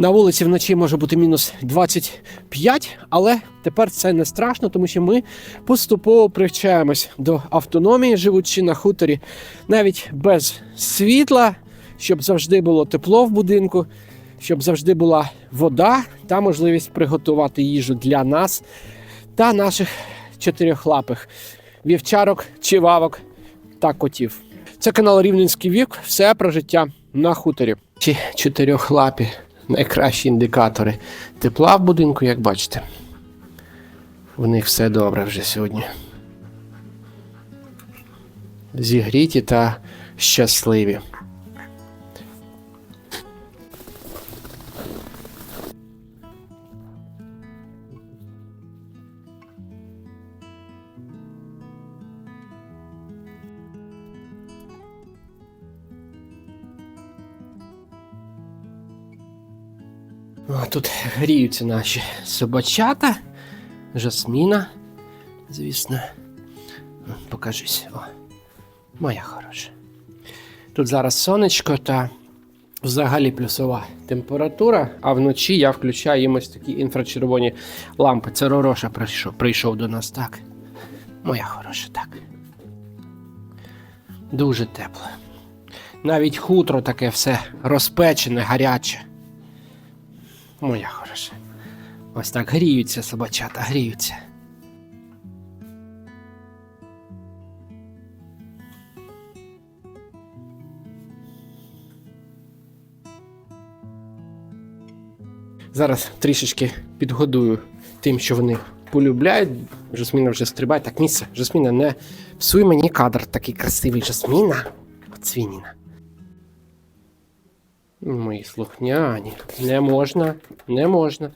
На вулиці вночі може бути мінус 25, але тепер це не страшно, тому що ми поступово привчаємось до автономії, живучи на хуторі, навіть без світла, щоб завжди було тепло в будинку, щоб завжди була вода та можливість приготувати їжу для нас та наших чотирьохлапих вівчарок, чивавок та котів. Це канал Рівненський вік. Все про життя на хуторі. Ці чотирьохлапі найкращі індикатори тепла в будинку, як бачите. В них все добре вже сьогодні. Зігріті та щасливі. Гріються наші собачата. Жасміна, звісно. О, Покажись. О, моя хороша. Тут зараз сонечко та взагалі плюсова температура, а вночі я включаю їм такі інфрачервоні лампи. Це Ророша прийшов, прийшов до нас, так. Моя хороша, так. Дуже тепло. Навіть хутро таке все розпечене, гаряче. Моя хороша. Ось так гріються собачата, гріються. Зараз трішечки підгодую тим, що вони полюбляють. Жасміна вже стрибає. Так, місце, Жасміна, не псуй мені кадр такий красивий Жасміна. От. Мої слухняні. Не можна, не можна.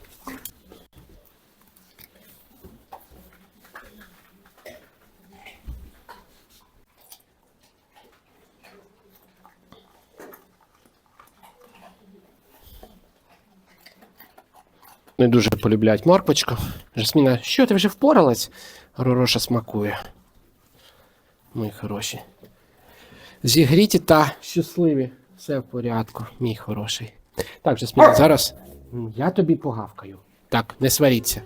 Не дуже полюбляють морпочку. Жасміна, що ти вже впоралась? Ророша смакує. Мої хороші. Зігріті та щасливі. Все в порядку, мій хороший. Так, Жасміна, зараз я тобі погавкаю. Так, не сваріться.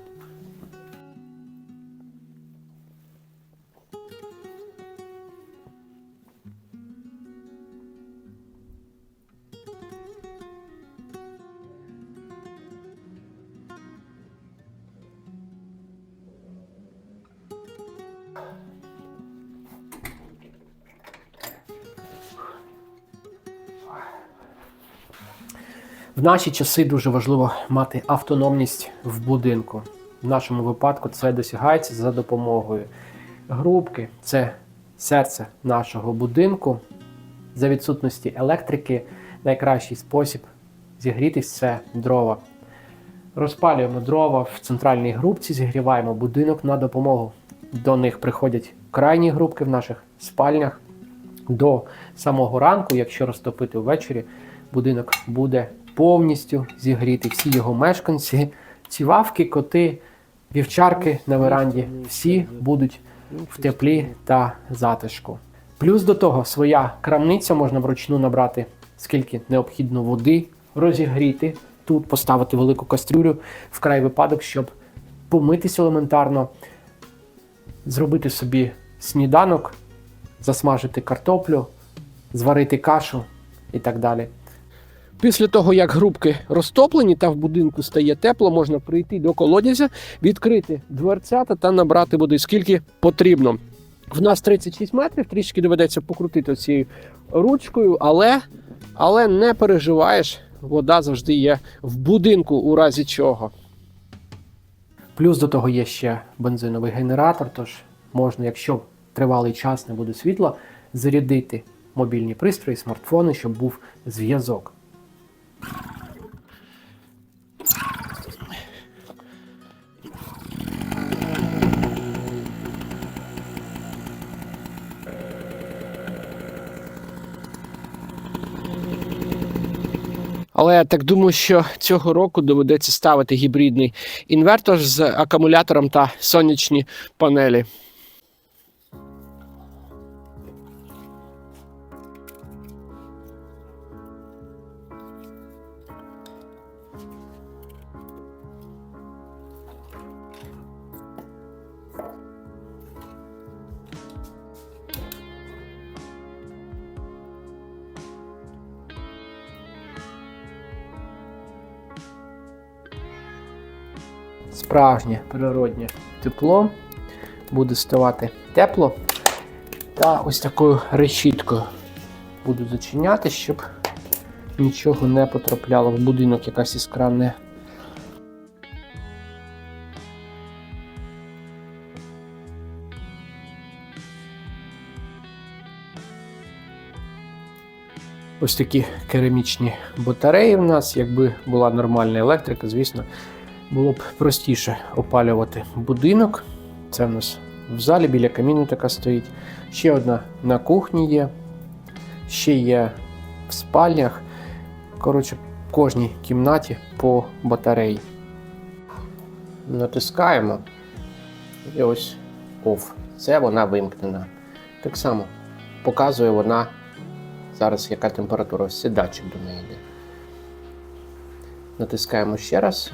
В наші часи дуже важливо мати автономність в будинку. В нашому випадку це досягається за допомогою грубки, це серце нашого будинку. За відсутності електрики найкращий спосіб зігрітись це дрова. Розпалюємо дрова в центральній грубці, зігріваємо будинок на допомогу. До них приходять крайні грубки в наших спальнях. До самого ранку, якщо розтопити ввечері, будинок буде повністю зігрітий. Всі його мешканці, цівавки, коти, вівчарки на веранді, всі будуть в теплі та затишку. Плюс до того, своя крамниця можна вручну набрати скільки необхідно води, розігріти тут, поставити велику кастрюлю в край випадок, щоб помитись елементарно, зробити собі сніданок, засмажити картоплю, зварити кашу і так далі. Після того, як грубки розтоплені та в будинку стає тепло, можна прийти до колодязя, відкрити дверцята та набрати води, скільки потрібно. В нас 36 метрів, трішки доведеться покрутити цією ручкою, але, але не переживаєш, вода завжди є в будинку, у разі чого. Плюс до того є ще бензиновий генератор, тож можна, якщо тривалий час не буде світла, зарядити мобільні пристрої, смартфони, щоб був зв'язок. Але я так думаю, що цього року доведеться ставити гібридний інвертор з акумулятором та сонячні панелі. Справжнє природнє тепло. Буде ставати тепло. Та ось такою решіткою буду зачиняти, щоб нічого не потрапляло в будинок, якась іскра не. Ось такі керамічні батареї в нас. Якби була нормальна електрика, звісно, було б простіше опалювати будинок. Це в нас в залі біля каміну така стоїть. Ще одна на кухні є, ще є в спальнях. Коротше, в кожній кімнаті по батареї. Натискаємо. І ось OFF. Це вона вимкнена. Так само показує вона зараз, яка температура. Ось до неї йде. Натискаємо ще раз.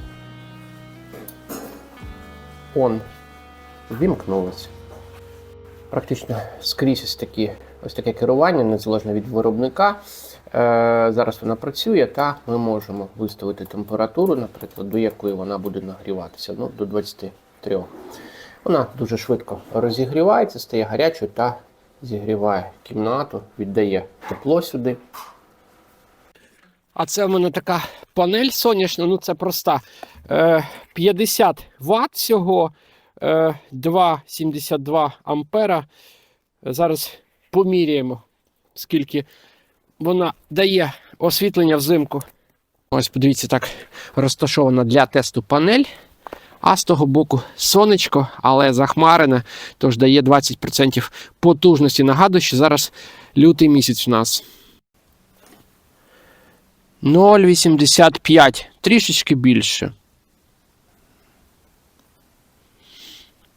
Он вімкнулося. Практично скрізь ось, такі, ось таке керування, незалежно від виробника. Е, зараз вона працює, та ми можемо виставити температуру, наприклад, до якої вона буде нагріватися, ну, до 23. Вона дуже швидко розігрівається, стає гарячою та зігріває кімнату, віддає тепло сюди. А це в мене така панель сонячна, ну це проста. Е, 50 Вт всього, е, 2,72 ампера. Зараз поміряємо, скільки вона дає освітлення взимку. Ось подивіться, так розташована для тесту панель. А з того боку сонечко, але захмарене, тож дає 20% потужності. Нагадую, що зараз лютий місяць у нас. 0,85. Трішечки більше.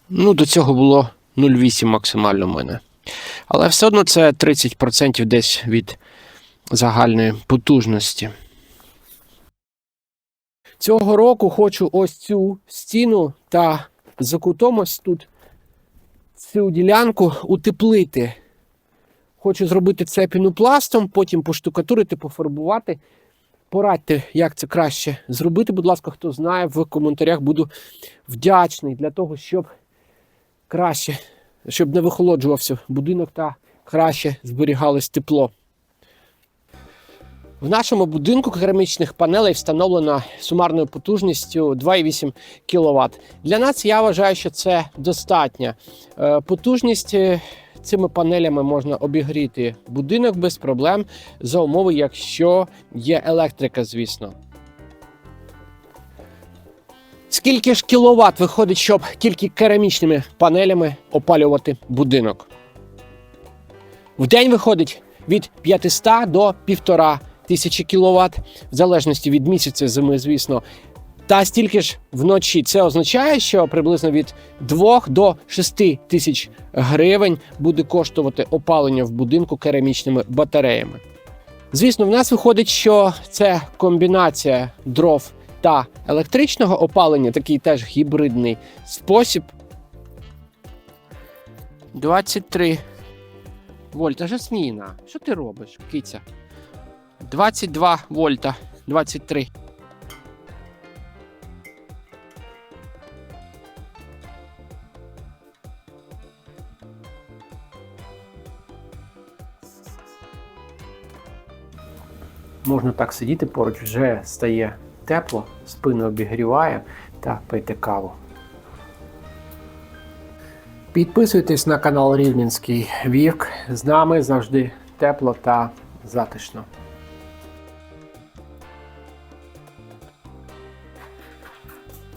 Ну, до цього було 0,8 максимально в мене. Але все одно це 30% десь від загальної потужності. Цього року хочу ось цю стіну та за кутом ось тут цю ділянку утеплити. Хочу зробити це пінопластом, потім поштукатурити, пофарбувати. Порадьте, як це краще зробити. Будь ласка, хто знає, в коментарях буду вдячний для того, щоб краще, щоб не вихолоджувався будинок та краще зберігалось тепло. В нашому будинку керамічних панелей встановлена сумарною потужністю 2,8 кВт. Для нас я вважаю, що це достатня Е, потужність. Цими панелями можна обігріти будинок без проблем за умови, якщо є електрика, звісно. Скільки ж кіловат виходить, щоб тільки керамічними панелями опалювати будинок? В день виходить від 500 до 1,5 тисячі кіловат, в залежності від місяця зими, звісно. Та стільки ж вночі. Це означає, що приблизно від 2 до 6 тисяч гривень буде коштувати опалення в будинку керамічними батареями. Звісно, в нас виходить, що це комбінація дров та електричного опалення, такий теж гібридний спосіб. 23 вольта. Жасміна, що ти робиш, киця? 22 вольта. 23. Можна так сидіти поруч, вже стає тепло, спину обігріває та пийте каву. Підписуйтесь на канал Рівненський Вірк. З нами завжди тепло та затишно.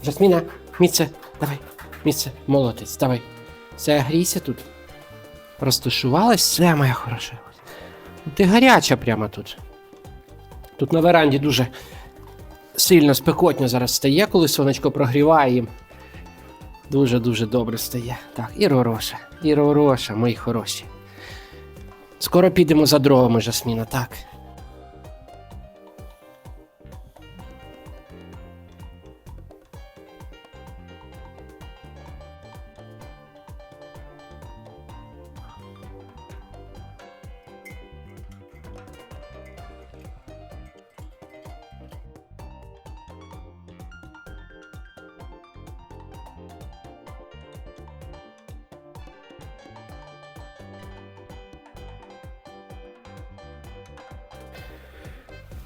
Жасміна, місце, давай, місце, молодець, давай. Все, грійся тут. Розташувалась, все, моя хороша. Ти гаряча прямо тут. Тут на веранді дуже сильно спекотно зараз стає, коли сонечко прогріває їм. Дуже-дуже добре стає. Так, і Ророша, і Ророша, мої хороші. Скоро підемо за дровами, Жасміна, так.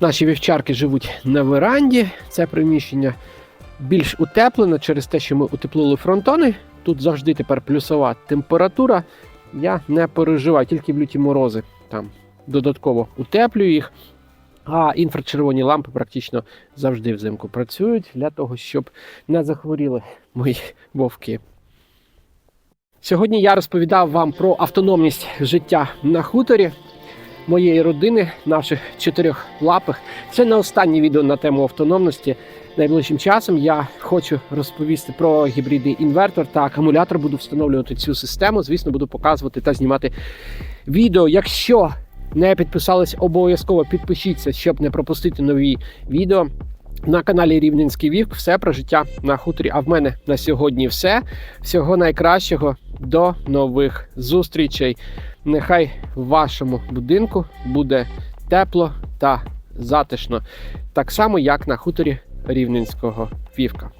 Наші вівчарки живуть на веранді. Це приміщення більш утеплене через те, що ми утеплили фронтони. Тут завжди тепер плюсова температура. Я не переживаю, тільки в люті морози там додатково утеплюю їх. А інфрачервоні лампи практично завжди взимку працюють для того, щоб не захворіли мої вовки. Сьогодні я розповідав вам про автономність життя на хуторі моєї родини, наших чотирьох лапих. Це не останнє відео на тему автономності. Найближчим часом я хочу розповісти про гібридний інвертор та акумулятор. Буду встановлювати цю систему. Звісно, буду показувати та знімати відео. Якщо не підписались, обов'язково підпишіться, щоб не пропустити нові відео. На каналі Рівненський Вівк все про життя на хуторі. А в мене на сьогодні все. Всього найкращого. До нових зустрічей. Нехай в вашому будинку буде тепло та затишно, так само як на хуторі Рівненського Вівка.